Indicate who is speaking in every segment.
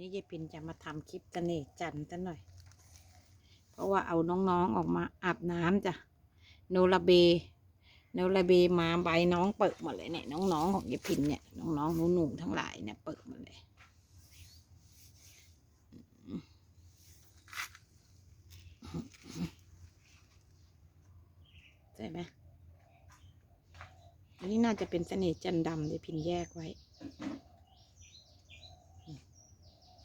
Speaker 1: นี้ยายปินจะมาทำคลิปเสน่ห์จันทร์ซะหน่อย เพราะว่าเอาน้องๆออกมาอาบน้ำจ้ะโนราเบโนราเบมาใบน้องเปิดหมดเลยเนี่ยน้องๆของยายพินเนี่ยน้องๆหนูๆทั้งหลายเนี่ยเปิดหมดเลยใช่ไหมอันนี้น่าจะเป็นเสน่ห์จันดำเลยพินแยกไว้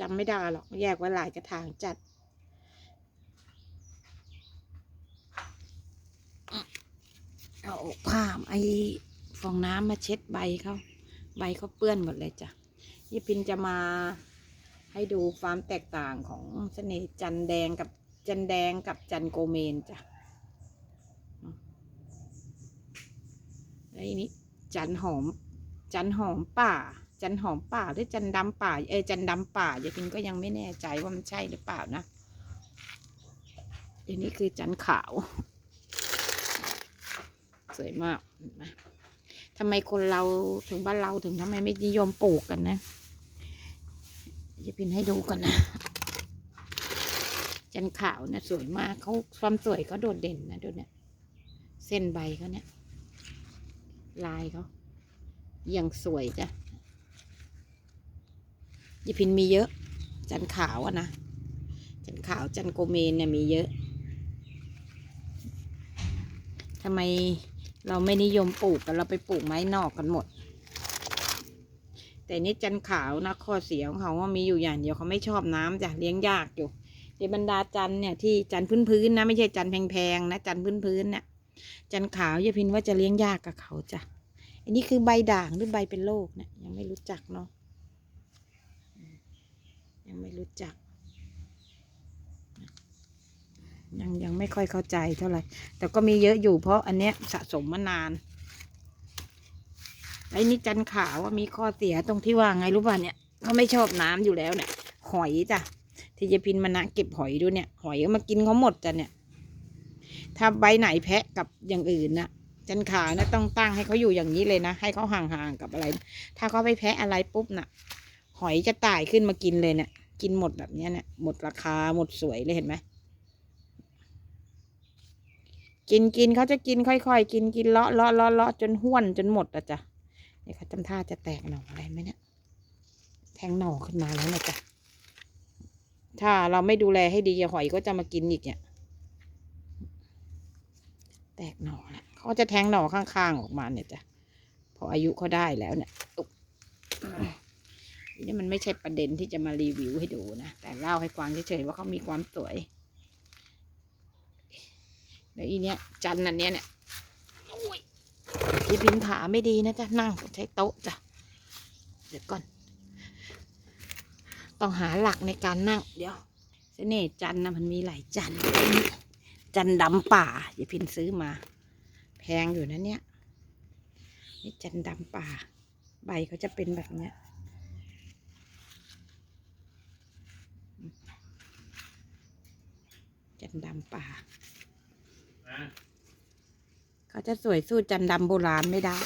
Speaker 1: จำไม่ได้หรอก แยกไว้หลายกระถางจัด เอาผ้าไอ้ฟองน้ำมาเช็ดใบเขาใบเขาเปื้อนหมดเลยจ้ะยี่พินจะมาให้ดูความแตกต่างของเสน่ห์จันแดงกับจันแดงกับจันโกเมนจ้ะแล้วอันนี้จันหอม จันหอมป่า จันหอมป่าหรือจันดำป่า เออจันดำป่ายายพินก็ยังไม่แน่ใจว่ามันใช่หรือเปล่านะอันนี้คือจันขาว สวยมากเห็นไมทำไมคนเราถึงบ้านเราถึงทำไมไม่นิยมปลูกกันนะจะพินให้ดูกันนะจันขาวนะสวยมากเขาความสวยเขาโดดเด่นนะดูเนี่ยเส้นใบเขาเนี่ย ลายเขายังสวยจ้ะ ยายพินมีเยอะ จันขาวอะนะ จันขาวจันโกเมนเนี่ยมีเยอะทำไมเราไม่นิยมปลูกกันเราไปปลูกไม้นอกกันหมด แต่นี่จันขาวนะข้อเสียของเขาว่ามีอยู่อย่างเดียวเขาไม่ชอบน้ำจ้ะเลี้ยงยากอยู่ในบรรดาจันเนี่ยที่จันพื้นๆนนะไม่ใช่จันแพงๆนะจันพื้นๆเนี่ยจันขาวยาพินว่าจะเลี้ยงยากกับเขาจ้ะอันนี้คือใบด่างหรือใบเป็นโรคเนี่ยยังไม่รู้จักเนาะ ยังไม่รู้จัก ยังยังไม่ค่อยเข้าใจเท่าไหร่ แต่ก็มีเยอะอยู่เพราะอันเนี้ยสะสมมานานไอ้นี่จันขาวว่ามีข้อเสียตรงที่ว่าไงรู้ป่ะเนี่ยเขาไม่ชอบน้ำอยู่แล้วเนี่ย หอยจ้ะที่จะพินมานะเก็บหอยดูเนี่ย หอยก็มากินเขาหมดจ้ะเนี่ยถ้าใบไหนแพะกับอย่างอื่นนะจันขาวนะต้องตั้งให้เขาอยู่อย่างนี้เลยนะ ให้เขาห่างๆกับอะไร ถ้าเขาไปแพะอะไรปุ๊บน่ะ หอยจะตายขึ้นมากินเลยเนี่ย กินหมดแบบนี้เนี่ย หมดราคาหมดสวยเลยเห็นไหมกินกินเขาจะกินค่อยๆ กินกินเลาะเลาะเลาะเลาะจนห้วนจนหมดอะจ้ะนี่เขาทำท่าจะแตกหน่ออะไรไหมเนี่ยแทงหน่อขึ้นมาแล้วนะจ๊ะถ้าเราไม่ดูแลให้ดีหอยก็จะมากินอีกเนี่ย แตกหน่อแล้วเขาจะแทงหน่อข้างๆออกมาเนี่ยจ้ะพออายุเขาได้แล้วเนี่ยอุ๊บ นี่มันไม่ใช่ประเด็นที่จะมารีวิวให้ดูนะ แต่เล่าให้ฟังเฉยๆว่าเขามีความสวยเดี๋ยวอีเนี้ยจันอันเนี้ยเนี่ยอยพี่พินขาไม่ดีนะจ๊ะนั่งใช้โต๊ะจ้ะเดี๋ยวก่อน ต้องหาหลักในการนั่ง เดี๋ยวเสน่ห์จันนะมันมีหลายจัน จันดำป่าอย่าพินซื้อมา แพงอยู่นะเนี่ยนี่จันดำป่า ใบเขาจะเป็นแบบเนี้ย จันดำป่า เขาจะสวยสู้จันดำโบราณไม่ได้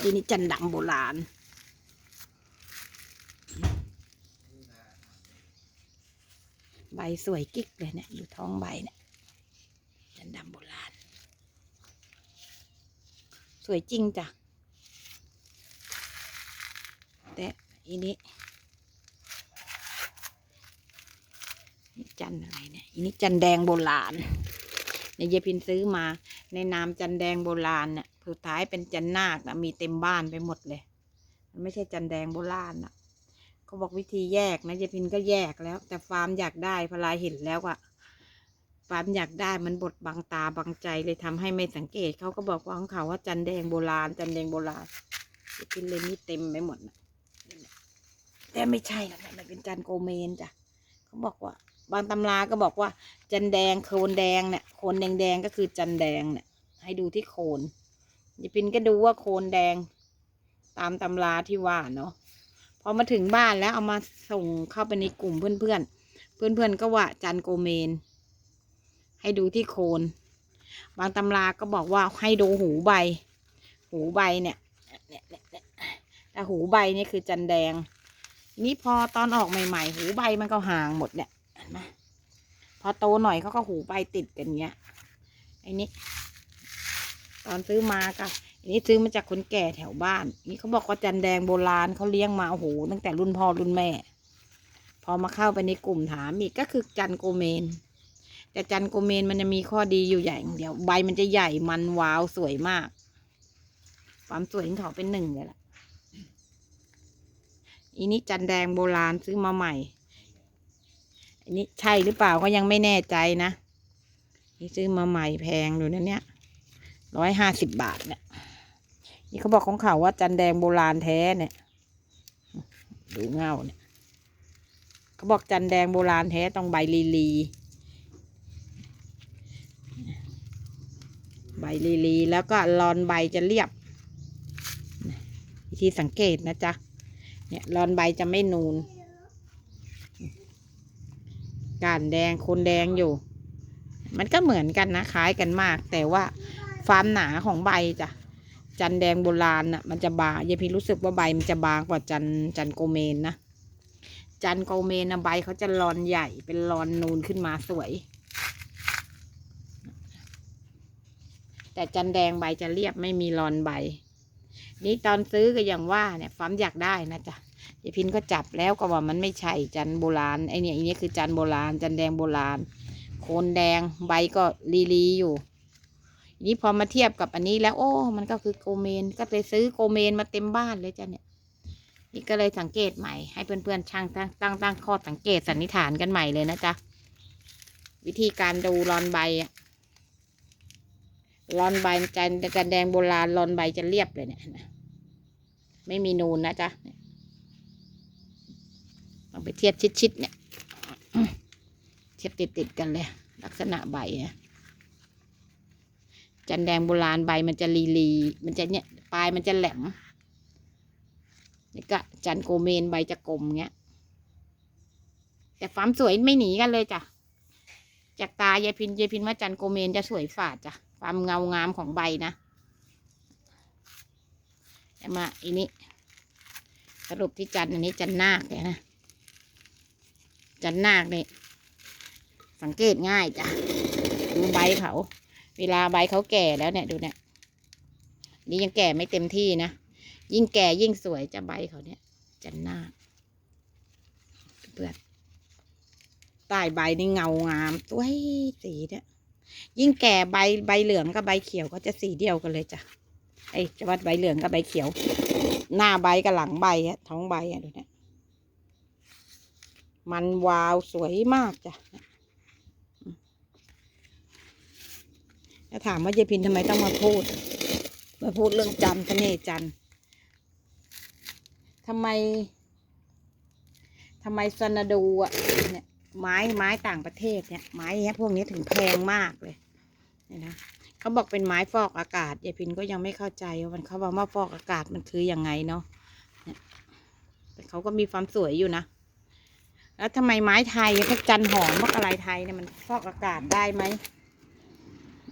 Speaker 1: ทีนี้จันดำโบราณ ใบสวยกิ๊กเลยเนี่ยอยู่ท้องใบเนี่ย จันดำโบราณ สวยจริงจ้ะแต่อีนี้นี่จันอะไร นี่ยอีนี้จันแดงโบราณในยายพินซื้อมา ในนามจันแดงโบราณเนี่ยสุดท้ายเป็นจันนาคนะมีเต็มบ้านไปหมดเลยมันไม่ใช่จันแดงโบราณนะเขาบอกวิธีแยกนะยายพินก็แยกแล้ว แต่ฟาร์มอยากได้พลายเห็นแล้วอะฟาร์มอยากได้มันบดบังตาบังใจเลยทำให้ไม่สังเกตเขาก็บอกว่าของเขาว่าจันแดงโบราณ จันแดงโบราณยายพินเลยนี่เต็มไปหมดนะแต่ไม่ใช่หรอกนะมันเป็นจันโกเมนจ้ะเขาบอกว่า บางตำราก็บอกว่า จันแดงโคนแดงเนี่ยโคนแดงแดงก็คือจันแดงเนี่ยให้ดูที่โคนยายปินก็ดูว่าโคนแดง ตามตำราที่ว่าเนาะพอมาถึงบ้านแล้วเอามาส่งเข้าไปในกลุ่มเพื่อนๆ เพื่อนๆก็ว่าจันโกเมน ให้ดูที่โคน บางตำราก็บอกว่าให้ดูหูใบ หูใบเนี่ยเนี่ยเนี่ยแต่หูใบนี่คือจันแดง นี่พอตอนออกใหม่ ๆ หูใบมันก็ห่างหมดเนี่ย เห็นไหมพอโตหน่อยเขาก็หูใบติดกันเงี้ยไอ้นี่ตอนซื้อมาก็อันนี้ซื้อมาจากคนแก่แถวบ้าน นี่เขาบอกว่าจันแดงโบราณเขาเลี้ยงมาโอ้โหตั้งแต่รุ่นพ่อรุ่นแม่ พอมาเข้าไปในกลุ่มถามอีกก็คือจันโกเมน แต่จันโกเมนมันจะมีข้อดีอยู่อย่างเดียว ใบมันจะใหญ่มันวาวสวยมาก ความสวยของเขาเป็นหนึ่งเลยล่ะอีนี้จันแดงโบราณซื้อมาใหม่ อันนี้ใช่หรือเปล่าก็ยังไม่แน่ใจนะนี่ซื้อมาใหม่แพงอยู่นะเนี่ยร้อยห้าสิบบาทเนี่ย นี่เขาบอกของเขาว่าจันแดงโบราณแท้เนี่ย ดูเงาเนี่ยเขาบอกจันแดงโบราณแท้ต้องใบลีลี ใบลีลีแล้วก็รอนใบจะเรียบวิธีสังเกตนะจ๊ะ เนี่ยรอนใบจะไม่นูน ก้านแดงโคนแดงอยู่ มันก็เหมือนกันนะคล้ายกันมาก แต่ว่าความหนาของใบจ้ะจันแดงโบราณน่ะมันจะบางยายพีรู้สึกว่าใบมันจะบางกว่าจันจันโกเมนนะจันโกเมนนะใบเขาจะรอนใหญ่เป็นรอนนูนขึ้นมาสวย แต่จันแดงใบจะเรียบไม่มีรอนใบ นี่ตอนซื้อก็อย่างว่าเนี่ยฟัมอยากได้นะจ๊ะ ยายพินก็จับแล้วก็ว่ามันไม่ใช่จันโบราณไอเนี่ยอันนี้คือจันโบราณ จันแดงโบราณ โคนแดงใบก็ลีลีอยู่นี้พอมาเทียบกับอันนี้แล้ว โอ้ มันก็คือโกเมน ก็ไปซื้อโกเมนมาเต็มบ้านเลยจ้ะเนี่ย นี่ก็เลยสังเกตใหม่ ให้เพื่อนๆช่างตั้งตั้งตั้งข้อสังเกตสันนิษฐานกันใหม่เลยนะจ๊ะ วิธีการดูรอนใบอะรอนใบจันจันแดงโบราณรอนใบจะเรียบเลยเนี่ย ไม่มีนูนนะจ๊ะ ลองไปเทียบชิดๆเนี่ยเทียบติดๆกันเลย ลักษณะใบอะจันแดงโบราณใบมันจะลีลีๆมันจะเนี่ยปลายมันจะแหลมนี่ก็จันโกเมนใบจะกลมเงี้ย แต่ความสวยไม่หนีกันเลยจ้ะจากตายายพินยายพินว่าจันโกเมนจะสวยฝาดจ้ะความเงางามของใบนะมาอีนี้สรุปที่จันอันนี้จันนาคเนี่ยนะ จันนาคนี่ยสังเกตง่ายจ้ะ ดูใบเขา เวลาใบเขาแก่แล้วเนี่ยดูเนี่ย นี่ยังแก่ไม่เต็มที่นะ ยิ่งแก่ยิ่งสวยจะใบเขาเนี่ย จันนาคเพื่อนใต้ใบนี่เงางามสวยสีเนี่ย ยิ่งแก่ใบใบเหลืองกับใบเขียวก็จะสีเดียวกันเลยจ้ะไอ้จะวัดใบเหลืองกับใบเขียว หน้าใบกับหลังใบอะท้องใบอะดูเนี่ย มันวาวสวยมากจ้ะแล้วถามว่ายายพินทำไมต้องมาพูด มาพูดเรื่องจันทร์เสน่จันทำไมทำไมซนาดูอะเนี่ยไม้ไม้ต่างประเทศเนี่ยไม้เนี้ยพวกนี้ถึงแพงมากเลยเนี่ยนะเขาบอกเป็นไม้ฟอกอากาศยายพินก็ยังไม่เข้าใจว่ามันเขาบอกว่าฟอกอากาศมันคือยังไงเนาะเนี่ยแต่เขาก็มีความสวยอยู่นะ แล้วทำไมไม้ไทยพวกจันหอมพวกอะไรไทยเนี่ยมันฟอกอากาศได้ไหม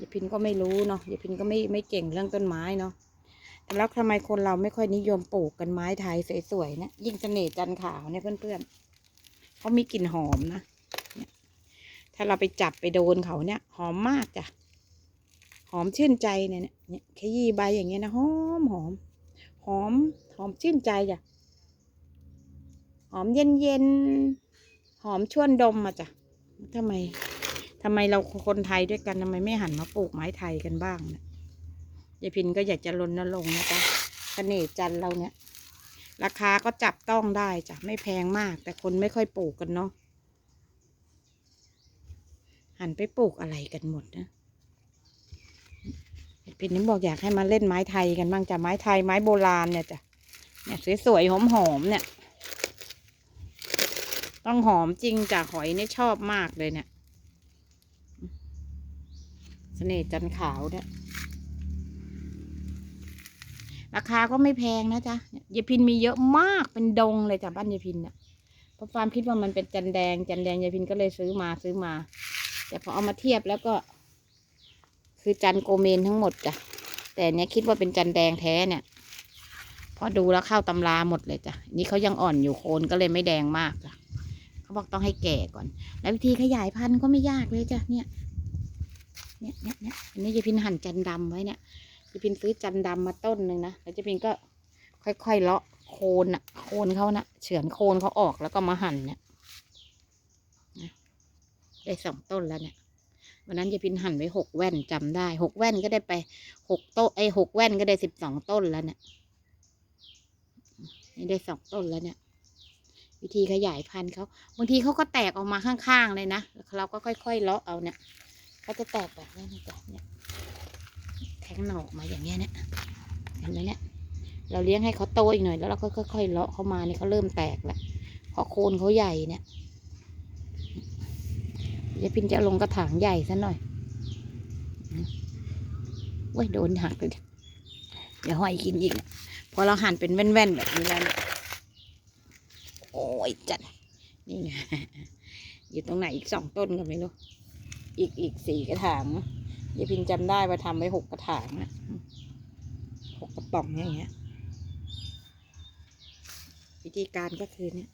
Speaker 1: ยายพินก็ไม่รู้เนาะยายพินก็ไม่ไม่เก่งเรื่องต้นไม้เนาะแต่แล้วทำไมคนเราไม่ค่อยนิยมปลูกกันไม้ไทยสวยๆเนะยิ่งเสน่ห์จันขาวเนี่ยเพื่อนๆเขามีกลิ่นหอมนะถ้าเราไปจับไปโดนเขาเนี่ย หอมมากจ้ะหอมชื่นใจเนี่ยเนี่ยเนี่ยขยี้ใบอย่างเงี้ยนะหอมหอมหอมหอมชื่นใจจ้ะหอมเย็นเย็น หอมชวนดมมาจ้ะทำไมทำไมเราคนไทยด้วยกันทำไมไม่หันมาปลูกไม้ไทยกันบ้างเนี่ยายพินก็อยากจะรณรงค์นะจ๊ะเสน่ห์จันเราเนี่ย ราคาก็จับต้องได้จ้ะไม่แพงมาก แต่คนไม่ค่อยปลูกกันเนาะหันไปปลูกอะไรกันหมดนะพินนี่บอกอยากให้มาเล่นไม้ไทยกันบ้างจ้ะไม้ไทยไม้โบราณเนี่ยจ้ะเนี่ยสวยๆหอมๆเนี่ย ต้องหอมจริงจ้ะหอยนี่ชอบมากเลยเนี่ยเสน่ห์จันขาวเนี่ยราคาก็ไม่แพงนะจ๊ะเยายพินมีเยอะมากเป็นดงเลยจ้ะบ้านยายพินเนี่ยเพราะความคิดว่ามันเป็นจันแดง จันแดงยายพินก็เลยซื้อมาซื้อมา แต่พอเอามาเทียบแล้วก็ คือจันโกเมนทั้งหมดจ้ะแต่เนี้ยคิดว่าเป็นจันแดงแท้เนี่ยพอดูแล้วเข้าตำราหมดเลยจ้ะนี่เขายังอ่อนอยู่โคนก็เลยไม่แดงมากจ้ะ เขาบอกต้องให้แก่ก่อน แล้ววิธีขยายพันธุ์ก็ไม่ยากเลยจ้ะเนี่ยเนี่ยเนี่ยเนี่ยอันนี้จะพินหั่นจันดำไว้เนี่ยจะพินซื้อจันดำมาต้นหนึ่งนะแล้วจะพินก็ค่อยๆเลาะโคนอะโคนเขานะเฉือนโคนเขาออกแล้วก็มาหั่นเนี่ยได้สองต้นแล้วเนี่ยวันนั้นจะพินหั่นไว้หกแว่นจำได้หกแว่นก็ได้ไปหกโต๊ะไอ้หกแว่นก็ได้สิบสองต้นแล้วเนี่ยนี่ได้สองต้นแล้วเนี่ย วิธีขยายพันธุ์เขาบางทีเขาก็แตกออกมาข้างๆเลยนะแล้วเราก็ค่อยๆเลาะเอาเนี่ยเขาจะแตกแบบนี้นะจ๊ะเนี่ยแทงหน่อกมาอย่างเงี้ยเนี่ยเห็นไหมเนี่ยเราเลี้ยงให้เขาโตอีกหน่อยแล้วเราก็ค่อยๆเลาะเขามาเนี่ยเขาเริ่มแตกแล้วเพราะโคนเขาใหญ่เนี่ยเดี๋ยวพินจะลงกระถางใหญ่ซะหน่อยเว้ยโดนหักเลยเดี๋ยวห้อยกินอีก พอเราหั่นเป็นแว่นๆแบบนี้แล้วเนี่ย ยจัด นี่ไงอยู่ตรงไหนอีกสองต้นก็ไม่รู้ อีกอีกสี่กระถางยายพินจำได้ว่าทำไว้หกกระถางนะหกกระป๋องอย่างเงี้ย วิธีการก็คือเนี่ย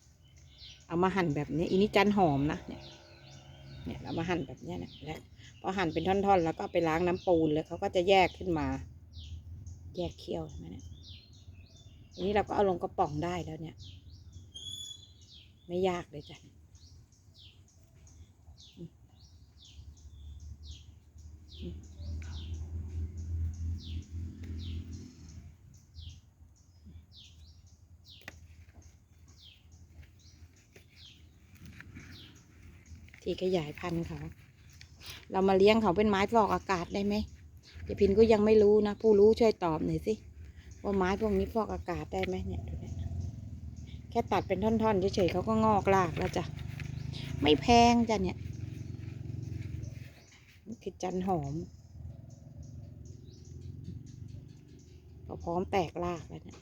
Speaker 1: เอามาหั่นแบบนี้อีนี่จันหอมนะเนี่ยเนี่ยเรามาหั่นแบบนี้นะแล้วพอหั่นเป็นท่อนๆ แล้วก็ไปล้างน้ำปูนแล้วเขาก็จะแยกขึ้นมา แยกเคี้ยวใช่ไหมเนี่ยทีนี้เราก็เอาลงกระป๋องได้แล้วเนี่ย ไม่ยากเลยจ้ะที่ขยายพันธุ์เขา เรามาเลี้ยงเขาเป็นไม้ฟอกอากาศได้ไหมเดี๋ยวพินก็ยังไม่รู้นะ ผู้รู้ช่วยตอบหน่อยสิ ว่าไม้พวกนี้ฟอกอากาศได้ไหมเนี่ย แค่ตัดเป็นท่อนๆเฉยๆเขาก็งอกรากแล้วจ้ะ ไม่แพงจ้ะเนี่ยนี่คือจันหอมก็พร้อมแตกรากแล้วเนี่ย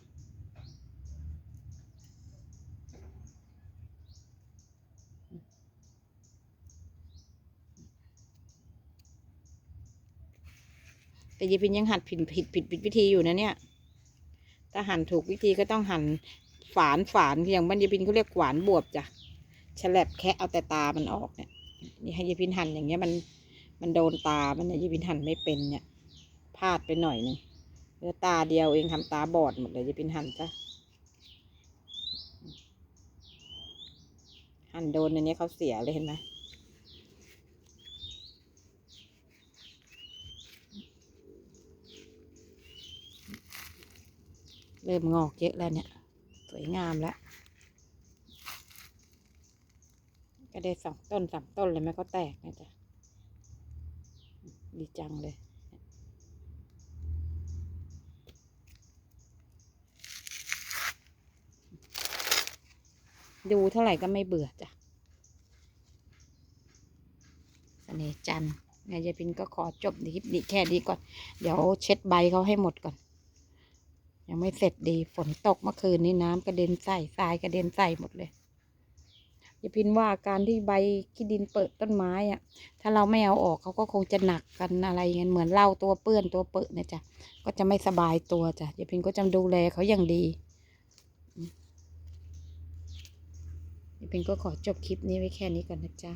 Speaker 1: แต่ยีพินยังหัดผิดผิดผิดผิดวิธีอยู่นะเนี่ย ถ้าหั่นถูกวิธีก็ต้องหั่น ฝานฝานอย่างบ้านยายพินเขาเรียกขวานบวบจ้ะฉลับแคะเอาแต่ตามันออกเนี่ยนี่ให้ยายพินหั่นอย่างเงี้ยมันมันโดนตา มันเนี่ยยายพินหั่นไม่เป็นเนี่ยพลาดไปหน่อยนึงเหลือตาเดียวเองทำตาบอดหมดเลยยายพินหั่นจ้ะหั่นโดนอันนี้เขาเสียเลยเห็นไหมเริ่มงอกเยอะแล้วเนี่ย สวยงามแล้ว ก็ได้สองต้นสามต้นเลยแม่ก็แตกนะจ๊ะ ดีจังเลยดูเท่าไหร่ก็ไม่เบื่อจ้ะเสน่จันไงยายพินก็ขอจบคลิปนี้แค่นี้ก่อน เดี๋ยวเช็ดใบเขาให้หมดก่อน ยังไม่เสร็จดี ฝนตกเมื่อคืนนี้น้ำกระเด็นใส่ทรายกระเด็นใส่หมดเลยอย่าพินว่าการที่ใบขี้ดินเปิดต้นไม้อะถ้าเราไม่เอาออกเขาก็คงจะหนักกันอะไรเงี้ยเหมือนเล้าตัวเปื้อนตัวเปิดนะจ๊ะก็จะไม่สบายตัวจ้ะอย่าพินก็จะดูแลเขาอย่างดีอย่าพินก็ขอจบคลิปนี้ไว้แค่นี้ก่อนนะจ๊ะ